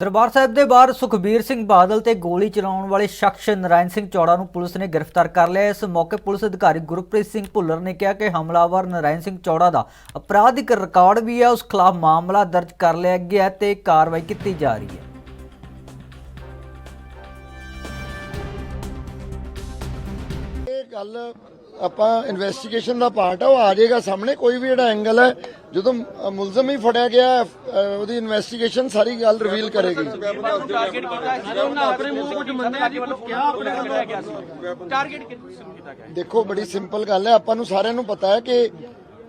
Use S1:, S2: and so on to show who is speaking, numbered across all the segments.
S1: ਦਰਬਾਰ ਸਾਹਿਬ ਦੇ ਬਾਹਰ ਸੁਖਬੀਰ ਸਿੰਘ ਬਾਦਲ ਤੇ ਗੋਲੀ ਚਲਾਉਣ ਵਾਲੇ ਸ਼ਖਸ ਨਰਾਇਣ ਸਿੰਘ ਚੌੜਾ ਨੂੰ ਪੁਲਿਸ ਨੇ ਗ੍ਰਿਫਤਾਰ ਕਰ ਲਿਆ। ਇਸ ਮੌਕੇ ਪੁਲਿਸ ਅਧਿਕਾਰੀ ਗੁਰਪ੍ਰੀਤ ਸਿੰਘ ਭੁੱਲਰ ਨੇ ਕਿਹਾ ਕਿ ਹਮਲਾਵਰ ਨਰਾਇਣ ਸਿੰਘ ਚੌੜਾ ਦਾ ਅਪਰਾਧਿਕ ਰਿਕਾਰਡ ਵੀ ਹੈ। ਉਸ ਖਿਲਾਫ ਮਾਮਲਾ ਦਰਜ ਕਰ ਲਿਆ ਗਿਆ ਤੇ ਕਾਰਵਾਈ ਕੀਤੀ ਜਾ ਰਹੀ ਹੈ।
S2: ਇਹ ਗੱਲ ਆਪਾਂ ਇਨਵੈਸਟੀਗੇਸ਼ਨ ਦਾ ਪਾਰਟ ਆ, ਉਹ ਆ ਜਾਏਗਾ ਸਾਹਮਣੇ। ਕੋਈ ਵੀ ਜਿਹੜਾ ਐਂਗਲ ਹੈ ਜਦੋਂ ਮੁਲਜ਼ਮ ਹੀ ਫੜਿਆ ਗਿਆ ਉਹਦੀ ਇਨਵੈਸਟੀਗੇਸ਼ਨ ਸਾਰੀ ਗੱਲ ਰਿਵੀਲ ਕਰੇਗੀ।
S3: ਟਾਰਗੇਟ ਕੀਤਾ ਸੀ ਉਹਨਾਂ ਆਪਣੇ ਮੂੰਹ ਕੁਝ ਮੰਨਿਆ ਜੀ ਕੁਝ ਕਿਹਾ ਆਪਣੇ ਵੱਲੋਂ ਗਿਆ ਸੀ। ਟਾਰਗੇਟ ਕੀਤਾ ਗਿਆ?
S2: ਦੇਖੋ ਬੜੀ ਸਿੰਪਲ ਗੱਲ ਹੈ। ਆਪਾਂ ਨੂੰ ਸਾਰਿਆਂ ਨੂੰ ਪਤਾ ਹੈ ਕਿ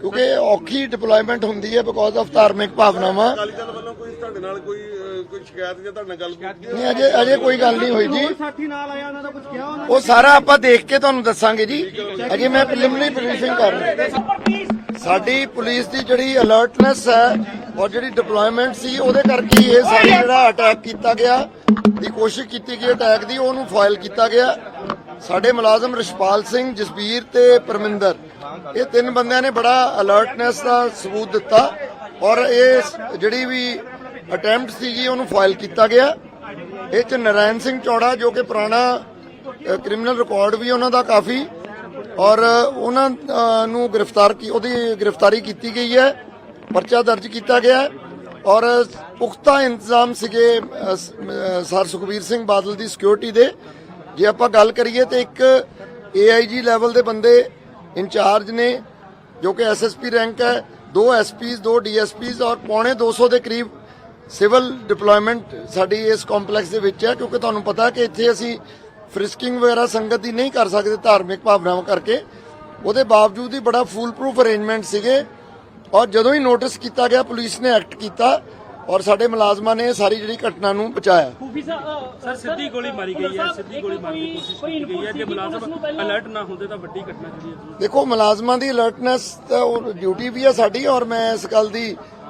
S2: ਕਿਉਂਕਿ ਔਖੀ ਡਿਪਲੋਇਮੈਂਟ ਹੁੰਦੀ ਹੈ ਬਿਕੋਜ਼ ਆਫ ਧਾਰਮਿਕ ਭਾਵਨਾਵਾਂ।
S4: ਅਕਾਲੀ ਦਲ ਵੱਲੋਂ ਕੋਈ ਤੁਹਾਡੇ ਨਾਲ ਕੋਈ ਅਹ, ਕੋਈ ਸ਼ਿਕਾਇਤ ਜਾਂ ਤੁਹਾਡੇ ਨਾਲ ਗੱਲ
S2: ਨਹੀਂ ਅਜੇ ਅਜੇ ਕੋਈ ਗੱਲ ਨਹੀਂ ਹੋਈ ਜੀ।
S3: ਸਾਥੀ ਨਾਲ ਆਇਆ ਉਹਨਾਂ ਦਾ ਕੁਝ ਕਿਹਾ ਉਹਨਾਂ
S2: ਉਹ ਸਾਰਾ ਆਪਾਂ ਦੇਖ ਕੇ ਤੁਹਾਨੂੰ ਦੱਸਾਂਗੇ ਜੀ। ਅਜੇ ਮੈਂ ਪ੍ਰੀਲਿਮਿਨਰੀ ਬਰੀਫਿੰਗ ਕਰ ਰਿਹਾ। ਸਾਡੀ ਪੁਲਿਸ ਦੀ ਜਿਹੜੀ ਅਲਰਟਨੈਸ ਹੈ ਔਰ ਜਿਹੜੀ ਡਿਪਲੋਇਮੈਂਟ ਸੀ ਉਹਦੇ ਕਰਕੇ ਹੀ ਇਹ ਸਾਰੀ ਜਿਹੜਾ ਅਟੈਕ ਕੀਤਾ ਗਿਆ। ਦੀ ਕੋਸ਼ਿਸ਼ ਕੀਤੀ ਗਈ ਅਟੈਕ ਦੀ ਉਹਨੂੰ ਫਾਇਲ ਕੀਤਾ ਗਿਆ। ਸਾਡੇ ਮੁਲਾਜ਼ਮ ਰਿਸ਼ਪਾਲ ਸਿੰਘ, ਜਸਬੀਰ ਤੇ ਪਰਮਿੰਦਰ, ਇਹ ਤਿੰਨ ਬੰਦਿਆਂ ਨੇ ਬੜਾ ਅਲਰਟਨੈਸ ਦਾ ਸਬੂਤ ਦਿੱਤਾ ਔਰ ਇਹ ਜਿਹੜੀ ਵੀ ਅਟੈਂਪਟ ਸੀਗੀ ਉਹਨੂੰ ਫਾਈਲ ਕੀਤਾ ਗਿਆ। ਇਹ ਚ ਨਰਾਇਣ ਸਿੰਘ ਚੌੜਾ ਜੋ ਕਿ ਪੁਰਾਣਾ ਕ੍ਰਿਮੀਨਲ ਰਿਕਾਰਡ ਵੀ ਉਹਨਾਂ ਦਾ ਕਾਫੀ ਔਰ ਉਹਨਾਂ ਨੂੰ ਗ੍ਰਿਫਤਾਰ ਕੀ, ਉਹਦੀ ਗ੍ਰਿਫਤਾਰੀ ਕੀਤੀ ਗਈ ਹੈ, ਪਰਚਾ ਦਰਜ ਕੀਤਾ ਗਿਆ ਹੈ ਔਰ ਪੁਖਤਾ ਇੰਤਜ਼ਾਮ ਸੀਗੇ ਸਰ ਸੁਖਬੀਰ ਸਿੰਘ ਬਾਦਲ ਦੀ ਸਿਕਿਉਰਿਟੀ ਦੇ। ਜੇ ਆਪਾਂ ਗੱਲ ਕਰੀਏ ਤੇ ਇੱਕ ਏਆਈਜੀ ਲੈਵਲ ਦੇ ਬੰਦੇ ਇੰਚਾਰਜ ਨੇ, ਜੋ ਕਿ ਐਸਐਸਪੀ ਰੈਂਕ ਹੈ, ਦੋ ਐਸਪੀਸ ਦੋ ਡੀਐਸਪੀਸ ਔਰ ਪੌਣੇ 200 ਦੇ ਕਰੀਬ ਸਿਵਲ ਡਿਪਲੋਇਮੈਂਟ ਸਾਡੀ ਇਸ ਕੰਪਲੈਕਸ ਦੇ ਵਿੱਚ ਹੈ, ਕਿਉਂਕਿ ਤੁਹਾਨੂੰ ਪਤਾ ਕਿ ਇੱਥੇ ਅਸੀਂ ਫ੍ਰਿਸਕਿੰਗ ਵਗੈਰਾ ਸੰਗਤ ਦੀ ਨਹੀਂ ਕਰ ਸਕਦੇ ਧਾਰਮਿਕ ਭਾਵਨਾਵਾਂ ਕਰਕੇ। ਉਹਦੇ ਬਾਵਜੂਦ ਹੀ ਬੜਾ ਫੂਲ ਪ੍ਰੂਫ ਅਰੇਂਜਮੈਂਟ ਸੀਗੇ ਔਰ ਜਦੋਂ ਹੀ ਨੋਟਿਸ ਕੀਤਾ ਗਿਆ, ਪੁਲਿਸ ਨੇ ਐਕਟ ਕੀਤਾ ਔਰ ਸਾਡੇ ਮੁਲਾਜ਼ਮਾਂ ਨੇ ਸਾਰੀ ਜਿਹੜੀ ਘਟਨਾ ਨੂੰ ਬਚਾਇਆ।
S5: ਖੂਫੀ ਸਰ ਸਿੱਧੀ ਗੋਲੀ ਮਾਰੀ ਗਈ ਹੈ ਸਿੱਧੀ ਗੋਲੀ ਮਾਰਨ ਦੀ ਕੋਸ਼ਿਸ਼ ਕੀਤੀ ਗਈ ਹੈ। ਜੇ ਮੁਲਾਜ਼ਮ ਅਲਰਟ ਨਾ ਹੁੰਦੇ ਤਾਂ ਵੱਡੀ ਘਟਨਾ ਜਿਹੜੀ ਹੈ
S2: ਦੇਖੋ ਮੁਲਾਜ਼ਮਾਂ ਦੀ ਅਲਰਟਨੈਸ ਡਿਊਟੀ ਵੀ ਹੈ ਸਾਡੀ ਔਰ ਮੈਂ ਇਸ ਗੱਲ ਦੀ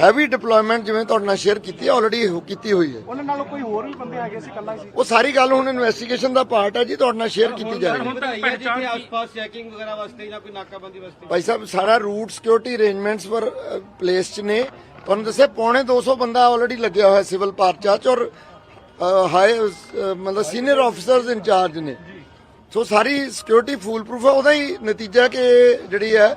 S2: ਹੈਵੀ ਡਿਪਲੋਇਮੈਂਟ ਜਿਵੇਂ ਤੁਹਾਡੇ ਨਾਲ ਸ਼ੇਅਰ ਕੀਤੀ ਹੈ ਆਲਰੇਡੀ ਕੀਤੀ ਹੋਈ ਹੈ।
S3: ਉਹਨਾਂ ਨਾਲੋਂ ਕੋਈ ਹੋਰ ਵੀ ਬੰਦੇ ਹੈਗੇ ਸੀ ਕੱਲਾ ਸੀ।
S2: ਉਹ ਸਾਰੀ ਗੱਲ ਹੁਣ ਇਨਵੈਸਟੀਗੇਸ਼ਨ ਦਾ ਪਾਰਟ ਹੈ ਜੀ ਤੁਹਾਡੇ ਨਾਲ ਸ਼ੇਅਰ ਕੀਤੀ
S5: ਤੱਕ ਪਹਿਚਾਣ ਕੀ
S3: ਆਸ-ਪਾਸ ਚੈਕਿੰਗ ਵਗੈਰਾ ਵਾਸਤੇ ਜਾਂ ਕੋਈ ਨਾਕਾਬੰਦੀ ਵਾਸਤੇ।
S2: ਭਾਈ ਸਾਹਿਬ ਸਾਰਾ ਰੂਟ ਸਿਕਿਉਰਿਟੀ ਅਰੇਂਜਮੈਂਟਸ ਪਰ ਪਲੇਸ ਚ ਨੇ। ਤੁਹਾਨੂੰ ਦੱਸਿਆ ਪੌਣੇ 200 ਬੰਦਾ ਆਲਰੇਡੀ ਲੱਗਿਆ ਹੋਇਆ ਸਿਵਲ ਪਾਰਚਾ ਚ ਔਰ ਹਾਈ ਮਤਲਬ ਸੀਨੀਅਰ ਆਫੀਸਰਸ ਇੰਚਾਰਜ ਨੇ। ਸੋ ਸਾਰੀ ਸਿਕਿਉਰਿਟੀ ਫੂਲ ਪ੍ਰੂਫ ਹੈ ਉਹਦਾ ਹੀ ਨਤੀਜਾ ਕਿ ਜਿਹੜੀ ਹੈ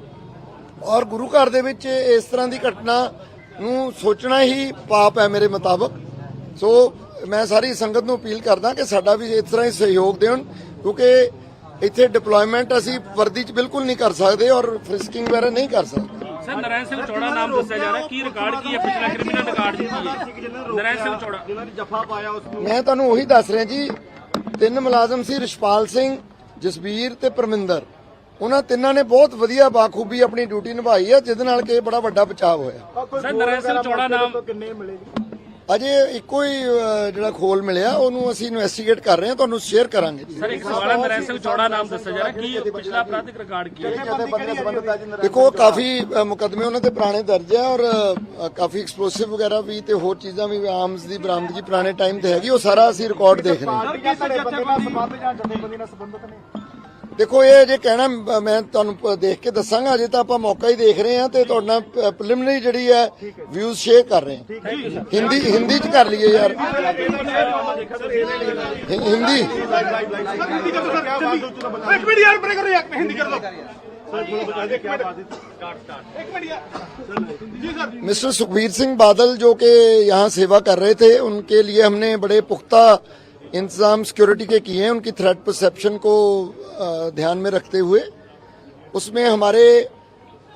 S2: ਔਰ ਗੁਰੂ ਘਰ ਦੇ ਵਿੱਚ ਇਸ ਤਰ੍ਹਾਂ ਦੀ ਘਟਨਾ ਨੂੰ ਸੋਚਣਾ ਹੀ ਪਾਪ ਹੈ ਮੇਰੇ ਮੁਤਾਬਕ। ਸੋ ਮੈਂ ਸਾਰੀ ਸੰਗਤ ਨੂੰ ਅਪੀਲ ਕਰਦਾ ਕਿ ਸਾਡਾ ਵੀ ਇਸ ਤਰ੍ਹਾਂ ਹੀ ਸਹਿਯੋਗ ਦੇਣ ਕਿਉਂਕਿ ਇੱਥੇ ਡਿਪਲੋਇਮੈਂਟ ਅਸੀਂ ਵਰਦੀ 'ਚ ਬਿਲਕੁਲ ਨਹੀਂ ਕਰ ਸਕਦੇ ਔਰ ਫ੍ਰਿਸਕਿੰਗ ਵਗੈਰਾ ਨਹੀਂ ਕਰ ਸਕਦੇ।
S5: ਸਰ ਨਰੈਣ ਸਿੰਘ ਚੌੜਾ ਨਾਮ ਦੱਸਿਆ ਜਾ ਰਿਹਾ। ਕੀ ਰਿਕਾਰਡ ਕੀ ਹੈ? ਪਿਛਲਾ ਕ੍ਰਿਮੀਨਲ ਰਿਕਾਰਡ ਕੀ ਹੈ? ਨਰੈਣ ਸਿੰਘ ਚੌੜਾ।
S3: ਜਿਨ੍ਹਾਂ ਨੇ ਜੱਫਾ ਪਾਇਆ ਉਸ ਨੂੰ।
S2: ਮੈਂ ਤੁਹਾਨੂੰ ਉਹੀ ਦੱਸ ਰਿਹਾ ਜੀ ਤਿੰਨ ਮੁਲਾਜ਼ਮ ਸੀ ਰਿਸ਼ਪਾਲ ਸਿੰਘ ਜਸਬੀਰ ਤੇ ਪਰਮਿੰਦਰ। ਉਹਨਾਂ ਤਿੰਨਾਂ ਨੇ ਬਹੁਤ ਵਧੀਆ ਬਾਖੂਬੀ ਆਪਣੀ ਡਿਊਟੀ ਨਿਭਾਈ ਹੈ ਜਿਹਦੇ ਨਾਲ ਕਿ ਇਹ ਬੜਾ ਵੱਡਾ ਬਚਾਅ ਹੋਇਆ।
S5: ਸਰ ਨਰੈਣ ਸਿੰਘ ਚੌੜਾ ਨਾਮ
S3: ਕਿੰਨੇ ਮਿਲੇ
S2: ਅਜੇ ਇੱਕੋ ਹੀ ਜਿਹੜਾ ਖੋਲ ਮਿਲਿਆ ਉਹਨੂੰ ਅਸੀਂ ਇਨਵੈਸਟੀਗੇਟ ਕਰ ਰਹੇ ਹਾਂ ਤੁਹਾਨੂੰ ਸ਼ੇਅਰ ਕਰਾਂਗੇ।
S5: ਸਰ ਇੱਕ ਸਵਾਲ ਸਿੰਘ ਚੌੜਾ ਨਾਮ ਦੱਸਿਆ ਜਾ ਰਿਹਾ ਕੀ ਪਿਛਲਾ ਅਪਰਾਧਿਕ ਰਿਕਾਰਡ ਕੀ ਹੈ?
S2: ਦੇਖੋ ਕਾਫੀ ਮੁਕੱਦਮੇ ਉਹਨਾਂ ਤੇ ਪੁਰਾਣੇ ਦਰਜ ਹੈ ਔਰ ਕਾਫੀ ਐਕਸਪਲੋਸਿਵ ਵਗੈਰਾ ਵੀ ਤੇ ਹੋਰ ਚੀਜ਼ਾਂ ਵੀ ਆਰਮਸ ਦੀ ਬਰਾਮਦਗੀ ਪੁਰਾਣੇ ਟਾਈਮ ਤੇ ਹੈਗੀ ਉਹ ਸਾਰਾ ਅਸੀਂ ਰਿਕਾਰਡ ਦੇਖ ਰਹੇ ਹਾਂ। ਦੇਖੋ ਇਹ ਜੇ ਕਹਿਣਾ ਅ, ਮੈਂ ਤੁਹਾਨੂੰ ਪ- ਦੇਖ ਕੇ ਦੱਸਾਂਗਾ ਅਜੇ ਤਾਂ ਆਪਾਂ ਮੌਕਾ ਹੀ ਦੇਖ ਰਹੇ ਹਾਂ ਤੇ ਤੁਹਾਡੇ ਨਾਲ ਪ੍ਰੀਲਿਮਿਨਰੀ ਜਿਹੜੀ ਹੈ ਵਿਊਜ਼ ਸ਼ੇਅਰ ਕਰ ਰਹੇ ਹਾਂ ਹਿੰਦੀ ਹਿੰਦੀ ਚ ਕਰ ਲਈਏ ਯਾਰ ਹਿ- ਹਿੰਦੀ
S3: ਇੱਕ ਮਿੰਟ ਯਾਰ ਬ੍ਰੇਕ ਕਰੋ ਯਾਰ ਹਿੰਦੀ ਕਰ ਲਓ ਇੱਕ ਮਿੰਟ ਯਾਰ ਜੀ ਸਰ
S2: मिस्टर सुखबीर सिंह बादल जो कि यहाँ सेवा कर रहे थे उनके लिए हमने बड़े पुख्ता इंतज़ाम सिक्योरिटी के किए हैं, उनकी थ्रेट परसेप्शन को ध्यान में रखते हुए। उसमें हमारे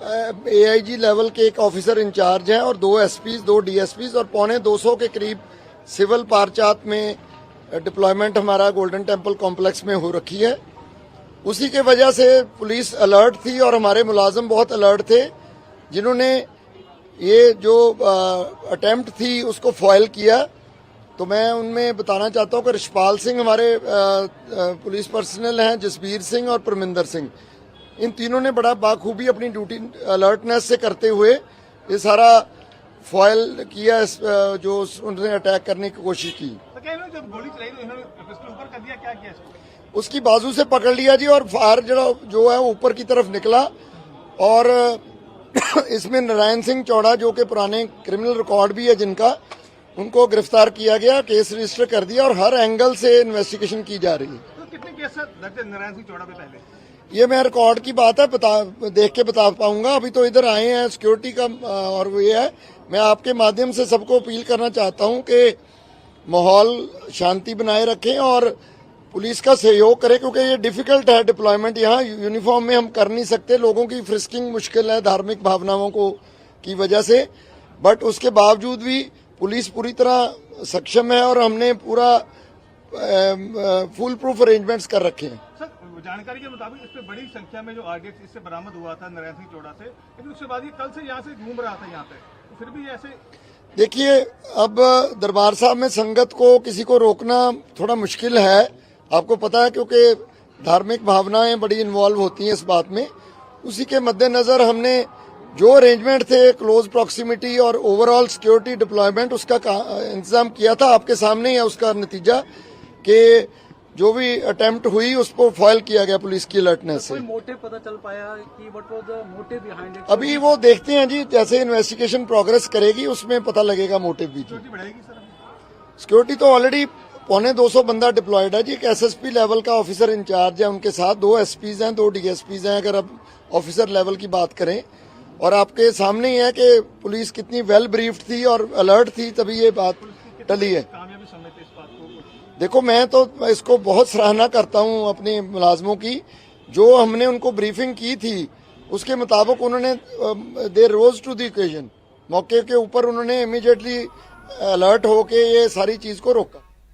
S2: एआईजी लेवल के एक ऑफिसर इंचार्ज हैं और दो एसपीज दो डीएसपीज और पौने 200 के करीब सिविल पारचात में डिप्लॉयमेंट हमारा गोल्डन टेंपल कॉम्प्लेक्स में हो रखी है। उसी के वजह से पुलिस अलर्ट थी और हमारे मुलाजम बहुत अलर्ट थे, जिन्होंने ये जो अटेम्प्ट थी, उसको फॉयल किया। तो मैं उनमें बताना चाहता हूँ कि रिशपाल सिंह हमारे पुलिस पर्सनल हैं जसबीर सिंह और परमिंदर सिंह। इन तीनों ने बड़ा बाखूबी अपनी ड्यूटी अलर्टनेस से करते हुए ये सारा फॉयल किया इस, जो उन्होंने अटैक करने की कोशिश की।
S3: तो क्या इन्होंने जब गोली चलाई तो
S2: उसकी बाजू से पकड़ लिया जी और फायर जो जो है वो ऊपर की तरफ़ निकला और इसमें नारायण सिंह चौड़ा जो कि पुराने क्रिमिनल रिकॉर्ड भी है जिनका उनको गिरफ़्तार किया गया केस रजिस्टर कर दिया और हर एंगल से इन्वेस्टिगेशन की जा रही है।
S3: तो कितने केस दर्ज नारायण सिंह चौड़ा पे पहले।
S2: ये मैं रिकॉर्ड की बात है बता देख के बता पाऊँगा। अभी तो इधर आए हैं सिक्योरिटी का और वो ये है। मैं आपके माध्यम से सबको अपील करना चाहता हूँ कि माहौल शांति बनाए रखें और पुलिस का सहयोग करें क्योंकि ये डिफ़िकल्ट है डिप्लॉयमेंट यहाँ यूनिफॉर्म में हम कर नहीं सकते। लोगों की फ्रिस्किंग मुश्किल है धार्मिक भावनाओं को की वजह से। बट उसके बावजूद भी पुलिस पूरी तरह सक्षम है और हमने पूरा फुल प्रूफ अरेंजमेंट्स कर रखे हैं।
S3: सर जानकारी के मुताबिक इस पे बड़ी संख्या में जो आरडीएक्स इससे बरामद हुआ था नारायण सिंह चौड़ा से लेकिन उसके बाद ये कल से यहाँ से घूम रहा था यहाँ पे। तो फिर भी ऐसे
S2: देखिए अब दरबार साहब में संगत को किसी को रोकना थोड़ा मुश्किल है। आपको पता है क्योंकि धार्मिक भावनाएँ बड़ी इन्वॉल्व होती हैं इस बात में। उसी के मद्देनजर हमने जो अरेंजमेंट थे क्लोज प्रॉक्सिमिटी और ओवरऑल सिक्योरिटी डिप्लॉयमेंट उसका इंतज़ाम किया था आपके सामने ही है उसका नतीजा कि जो भी अटेम्प्ट हुई उसको फॉइल किया गया पुलिस की अलर्टनेस से।
S6: मोटिव पता चल पाया कि what was the motive behind it
S2: अभी वो देखते हैं जी जैसे इन्वेस्टिगेशन प्रोग्रेस करेगी उसमें पता लगेगा मोटिव भी जी।
S3: सिक्योरिटी
S2: सिक्योरिटी तो ऑलरेडी पौने 200 बंदा डिप्लॉयड है जी। एक एसएसपी लेवल का ऑफिसर इंचार्ज है उनके साथ। दो एसपीज हैं दो डीएसपीज हैं। अगर अब ऑफिसर लेवल की बात करें और आपके सामने ही है कि पुलिस कितनी वेल ब्रीफ्ड थी और अलर्ट थी तभी ये बात टली है। देखो मैं तो इसको बहुत सराहना करता हूँ अपने मुलाजमों की। जो हमने उनको ब्रीफिंग की थी उसके मुताबिक उन्होंने they rose to the occasion मौके के ऊपर उन्होंने इमीडिएटली अलर्ट होके ये सारी चीज़ को रोका।